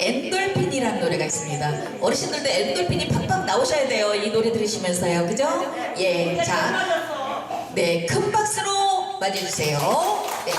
엔돌핀이라는 노래가 있습니다. 어르신들도 엔돌핀이 팍팍 나오셔야 돼요. 이 노래 들으시면서요. 그죠? 예. 자. 네. 큰 박수로 맞이해주세요. 네.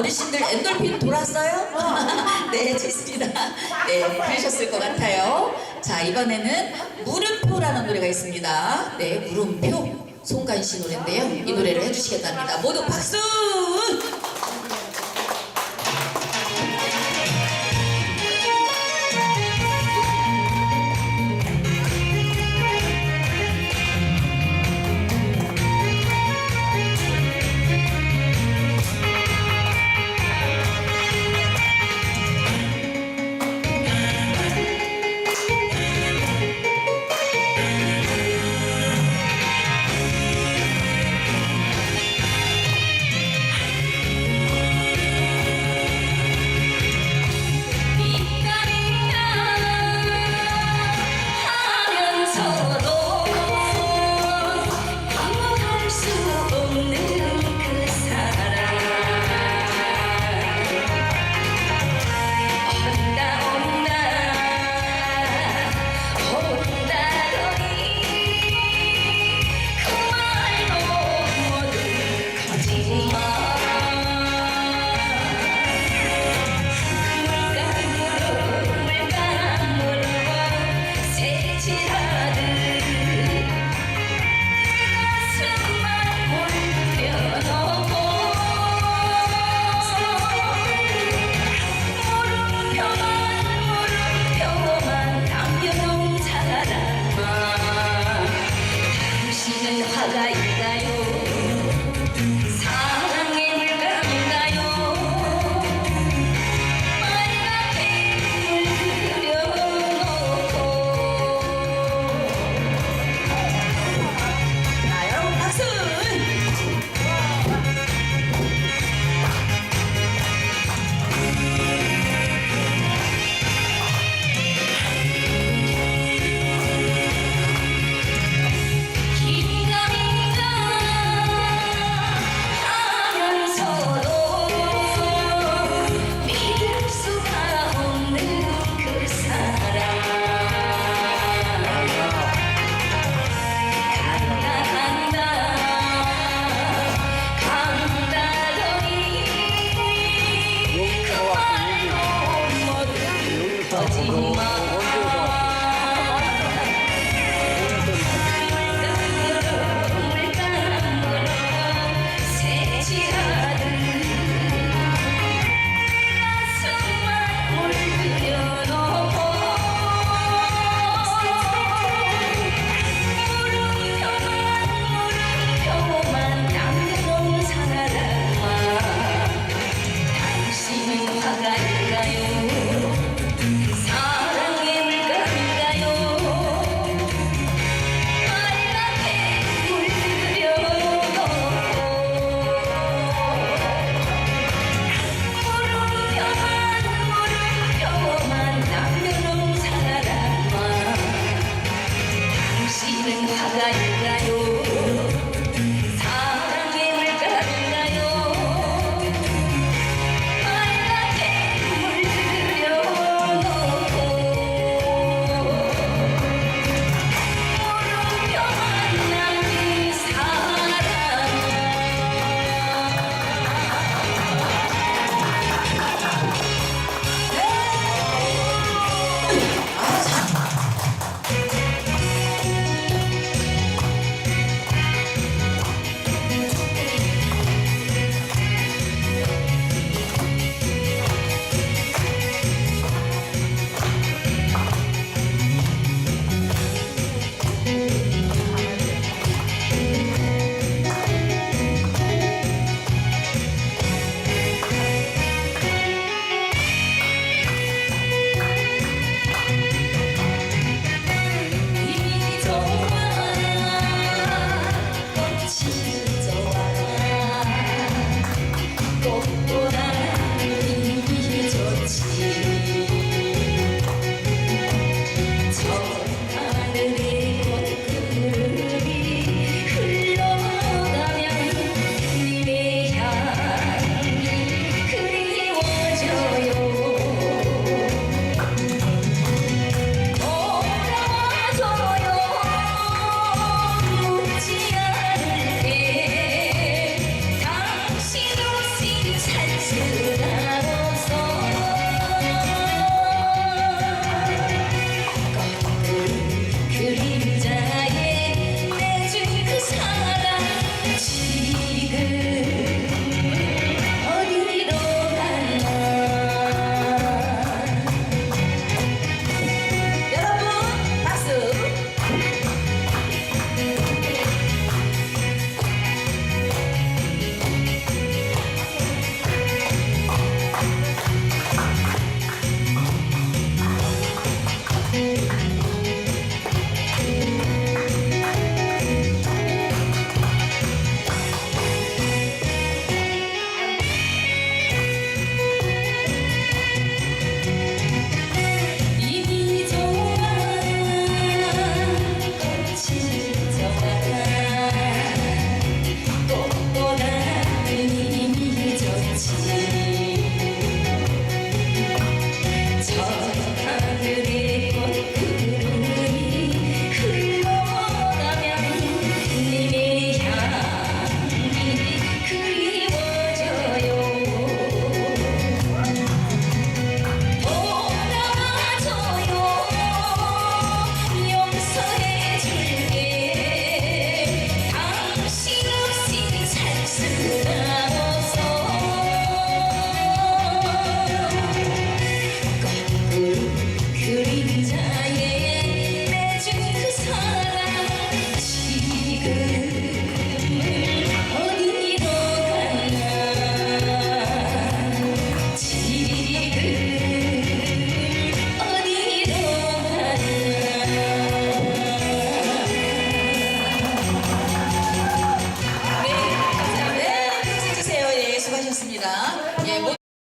어르신들 엔돌핀 돌았어요? 네, 좋습니다. 네, 그러셨을 것 같아요. 자, 이번에는 물음표라는 노래가 있습니다. 네, 물음표. 송간신 노래인데요. 이 노래를 해주시겠답니다. 모두 박수!